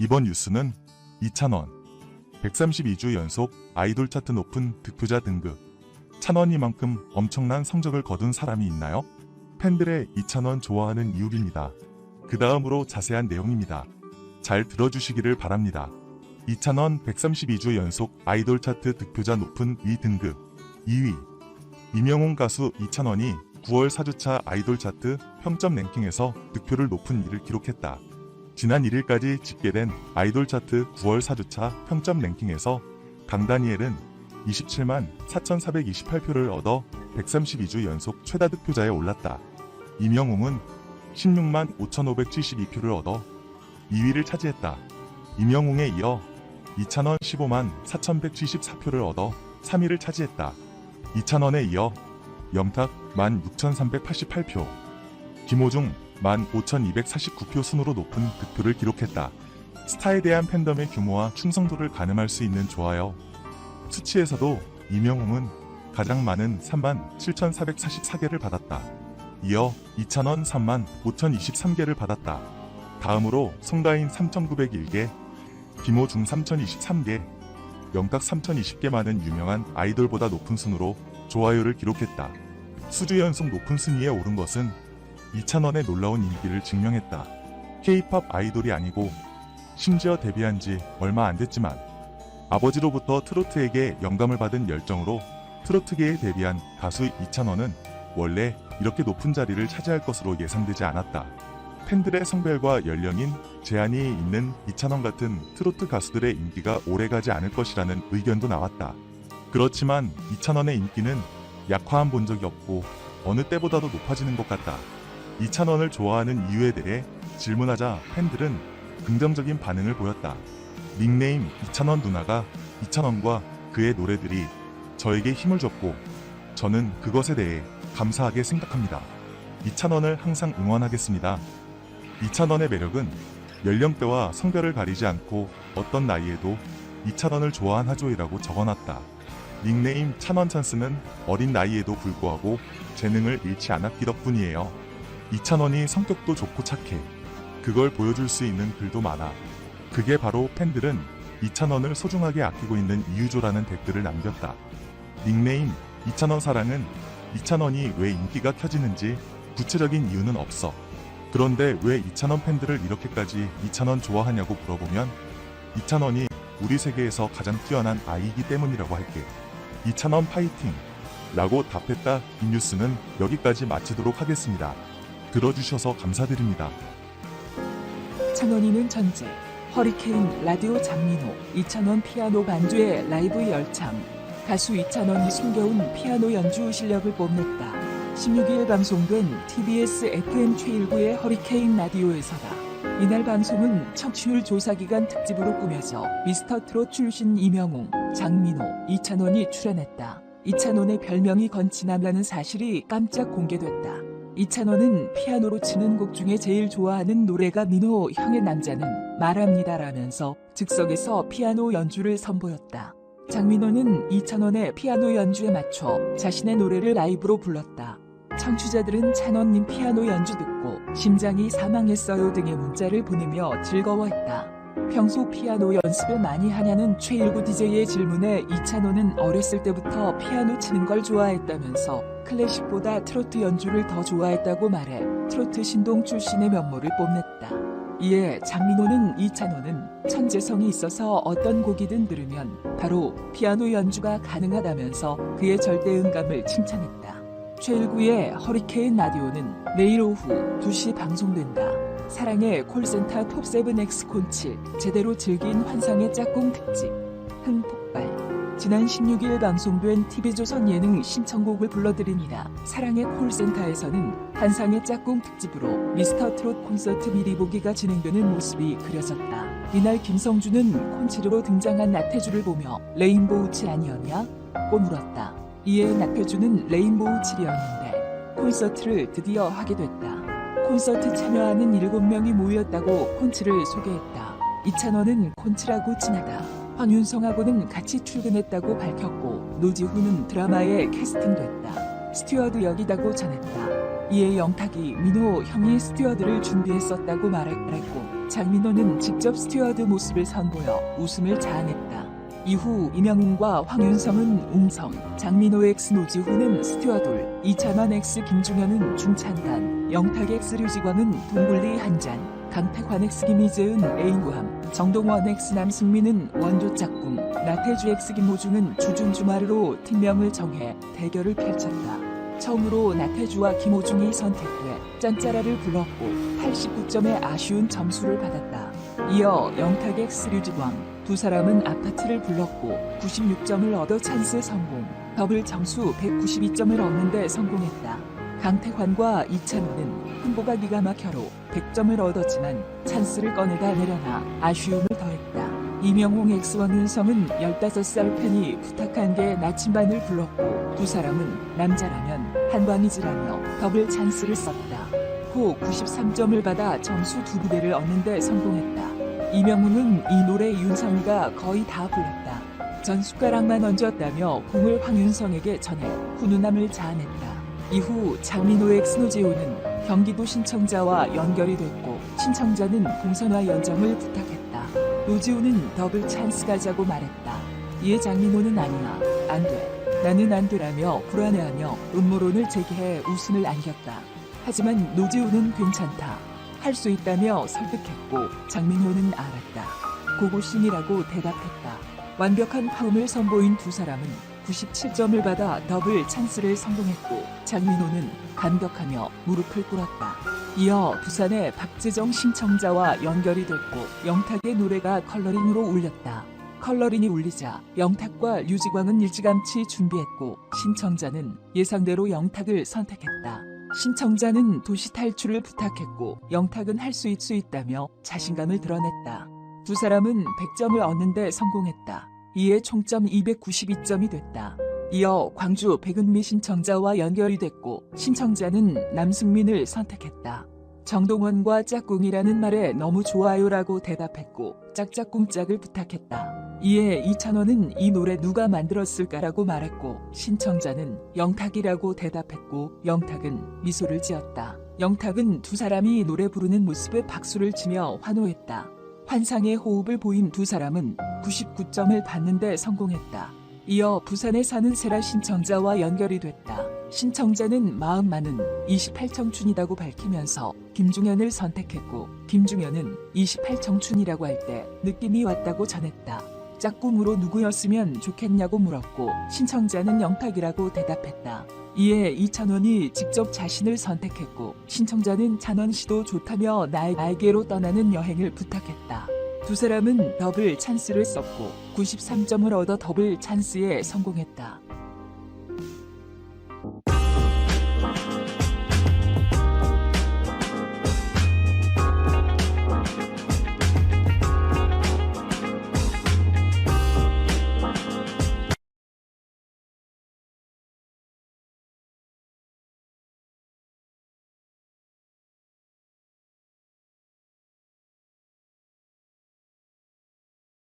이번 뉴스는 이찬원 132주 연속 아이돌 차트 높은 득표자 등급 찬원이만큼 엄청난 성적을 거둔 사람이 있나요? 팬들의 이찬원 좋아하는 이유입니다. 그 다음으로 자세한 내용입니다. 잘 들어주시기를 바랍니다. 이찬원 132주 연속 아이돌 차트 득표자 높은 위 등급 2위 이명웅 가수 이찬원이 9월 4주차 아이돌 차트 평점 랭킹에서 득표를 높은 1을 기록했다. 지난 1일까지 집계된 아이돌 차트 9월 4주차 평점 랭킹에서 강다니엘은 27만 4,428표를 얻어 132주 연속 최다 득표자에 올랐다. 이명웅은 16만 5,572표를 얻어 2위를 차지했다. 이명웅에 이어 이찬원 15만 4,174표를 얻어 3위를 차지했다. 이찬원에 이어 염탁 16,388표, 김호중 15,249표 순으로 높은 득표를 기록했다. 스타에 대한 팬덤의 규모와 충성도를 가늠할 수 있는 좋아요. 수치에서도 이명웅은 가장 많은 3만 7,444개를 받았다. 이어 이찬원 3만 5,023개를 받았다. 다음으로 송가인 3,901개, 김호중 3,023개, 영탁 3,020개 많은 유명한 아이돌보다 높은 순으로 좋아요를 기록했다. 수주 연속 높은 순위에 오른 것은 이찬원의 놀라운 인기를 증명했다. K-팝 아이돌이 아니고 심지어 데뷔한 지 얼마 안 됐지만 아버지로부터 트로트에게 영감을 받은 열정으로 트로트계에 데뷔한 가수 이찬원은 원래 이렇게 높은 자리를 차지할 것으로 예상되지 않았다. 팬들의 성별과 연령인 제한이 있는 이찬원 같은 트로트 가수들의 인기가 오래가지 않을 것이라는 의견도 나왔다. 그렇지만 이찬원의 인기는 약화한 본 적이 없고 어느 때보다도 높아지는 것 같다. 이찬원을 좋아하는 이유에 대해 질문하자 팬들은 긍정적인 반응을 보였다. 닉네임 이찬원 누나가 이찬원과 그의 노래들이 저에게 힘을 줬고 저는 그것에 대해 감사하게 생각합니다. 이찬원을 항상 응원하겠습니다. 이찬원의 매력은 연령대와 성별을 가리지 않고 어떤 나이에도 이찬원을 좋아한 하조이라고 적어놨다. 닉네임 찬원 찬스는 어린 나이에도 불구하고 재능을 잃지 않았기 덕분이에요. 이찬원이 성격도 좋고 착해. 그걸 보여줄 수 있는 글도 많아. 그게 바로 팬들은 이찬원을 소중하게 아끼고 있는 이유조라는 댓글을 남겼다. 닉네임 이찬원 사랑은 이찬원이 왜 인기가 켜지는지 구체적인 이유는 없어. 그런데 왜 이찬원 팬들을 이렇게까지 이찬원 좋아하냐고 물어보면 이찬원이 우리 세계에서 가장 뛰어난 아이이기 때문이라고 할게. 이찬원 파이팅! 라고 답했다. 이 뉴스는 여기까지 마치도록 하겠습니다. 들어주셔서 감사드립니다. 찬원이는 전제, 허리케인 라디오 장민호, 이찬원 피아노 반주의 라이브 열창, 가수 이찬원이 숨겨온 피아노 연주 실력을 뽐냈다. 16일 방송된 TBS FM 최일구의 허리케인 라디오에서다. 이날 방송은 청취율 조사 기간 특집으로 꾸며져 미스터 트롯 출신 이명웅, 장민호, 이찬원이 출연했다. 이찬원의 별명이 건치남이라는 사실이 깜짝 공개됐다. 이찬원은 피아노로 치는 곡 중에 제일 좋아하는 노래가 민호 형의 남자는 말합니다라면서 즉석에서 피아노 연주를 선보였다. 장민호는 이찬원의 피아노 연주에 맞춰 자신의 노래를 라이브로 불렀다. 청취자들은 찬원님 피아노 연주 듣고 심장이 사망했어요 등의 문자를 보내며 즐거워했다. 평소 피아노 연습을 많이 하냐는 최일구 DJ의 질문에 이찬원은 어렸을 때부터 피아노 치는 걸 좋아했다면서 클래식보다 트로트 연주를 더 좋아했다고 말해 트로트 신동 출신의 면모를 뽐냈다. 이에 장민호는 이찬원은 천재성이 있어서 어떤 곡이든 들으면 바로 피아노 연주가 가능하다면서 그의 절대 음감을 칭찬했다. 최일구의 허리케인 라디오는 내일 오후 2시 방송된다. 사랑의 콜센터 톱7 엑스콘치 제대로 즐긴 환상의 짝꿍 특집 흥폭발 지난 16일 방송된 TV조선 예능 신청곡을 불러드립니다. 사랑의 콜센터에서는 환상의 짝꿍 특집으로 미스터 트롯 콘서트 미리 보기가 진행되는 모습이 그려졌다. 이날 김성주는 콘치르로 등장한 나태주를 보며 레인보우 칠 아니었냐? 고 물었다. 이에 나태주는 레인보우 칠이었는데 콘서트를 드디어 하게 됐다. 콘서트 참여하는 7명이 모였다고 콘치를 소개했다. 이찬원은 콘치라고 친하다. 황윤성하고는 같이 출근했다고 밝혔고 노지훈은 드라마에 캐스팅됐다. 스튜어드 역이다고 전했다. 이에 영탁이 민호 형이 스튜어드를 준비했었다고 말했고 장민호는 직접 스튜어드 모습을 선보여 웃음을 자아냈다. 이후 이명웅과 황윤성은 웅성, 장민호 X 노지훈은 스튜어돌, 이찬원 X 김중현은 중찬단, 영탁 X 류지광은 동굴리 한잔, 강태환 X 김희재은 애인구함, 정동원 X 남승민은 원조 짝꿍, 나태주 X 김호중은 주중주말로 팀명을 정해 대결을 펼쳤다. 처음으로 나태주와 김호중이 선택돼 짠짜라를 불렀고 89점의 아쉬운 점수를 받았다. 이어 영탁 X 류지광 두 사람은 아파트를 불렀고 96점을 얻어 찬스 성공. 더블 점수 192점을 얻는데 성공했다. 강태환과 이찬호는 흥보가 기가 막혀로 100점을 얻었지만 찬스를 꺼내다 내려놔 아쉬움을 더했다. 이명홍 X원 윤성은 15살 팬이 부탁한 게 나침반을 불렀고 두 사람은 남자라면 한방이지라며 더블 찬스를 썼다. 호 93점을 받아 점수 두 부대를 얻는데 성공했다. 이명웅은 이 노래 윤성이가 거의 다 불렀다. 전 숟가락만 얹었다며 공을 황윤성에게 전해 훈훈함을 자아냈다. 이후 장민호의 스노지오는 경기도 신청자와 연결이 됐고 신청자는 공선화 연정을 부탁했다. 노지호는 더블 찬스 가자고 말했다. 이에 장민호는 아니야, 안 돼. 나는 안 되라며 불안해하며 음모론을 제기해 웃음을 안겼다. 하지만 노지호는 괜찮다. 할 수 있다며 설득했고 장민호는 알았다. 고고싱이라고 대답했다. 완벽한 화음을 선보인 두 사람은 97점을 받아 더블 찬스를 성공했고 장민호는 감격하며 무릎을 꿇었다. 이어 부산의 박재정 신청자와 연결이 됐고 영탁의 노래가 컬러링으로 울렸다. 컬러링이 울리자 영탁과 류지광은 일찌감치 준비했고 신청자는 예상대로 영탁을 선택했다. 신청자는 도시 탈출을 부탁했고 영탁은 할 수 있다며 자신감을 드러냈다. 두 사람은 100점을 얻는데 성공했다. 이에 총점 292점이 됐다. 이어 광주 백은미 신청자와 연결이 됐고 신청자는 남승민을 선택했다. 정동원과 짝꿍이라는 말에 너무 좋아요라고 대답했고 짝짝꿍짝을 부탁했다. 이에 이찬원은 이 노래 누가 만들었을까라고 말했고 신청자는 영탁이라고 대답했고 영탁은 미소를 지었다. 영탁은 두 사람이 노래 부르는 모습에 박수를 치며 환호했다. 환상의 호흡을 보인 두 사람은 99점을 받는데 성공했다. 이어 부산에 사는 세라 신청자와 연결이 됐다. 신청자는 마음만은 28청춘이라고 밝히면서 김중현을 선택했고 김중현은 28청춘이라고 할 때 느낌이 왔다고 전했다. 짝꿍으로 누구였으면 좋겠냐고 물었고 신청자는 영탁이라고 대답했다. 이에 이찬원이 직접 자신을 선택했고 신청자는 찬원 씨도 좋다며 나에게로 떠나는 여행을 부탁했다. 두 사람은 더블 찬스를 썼고 93점을 얻어 더블 찬스에 성공했다.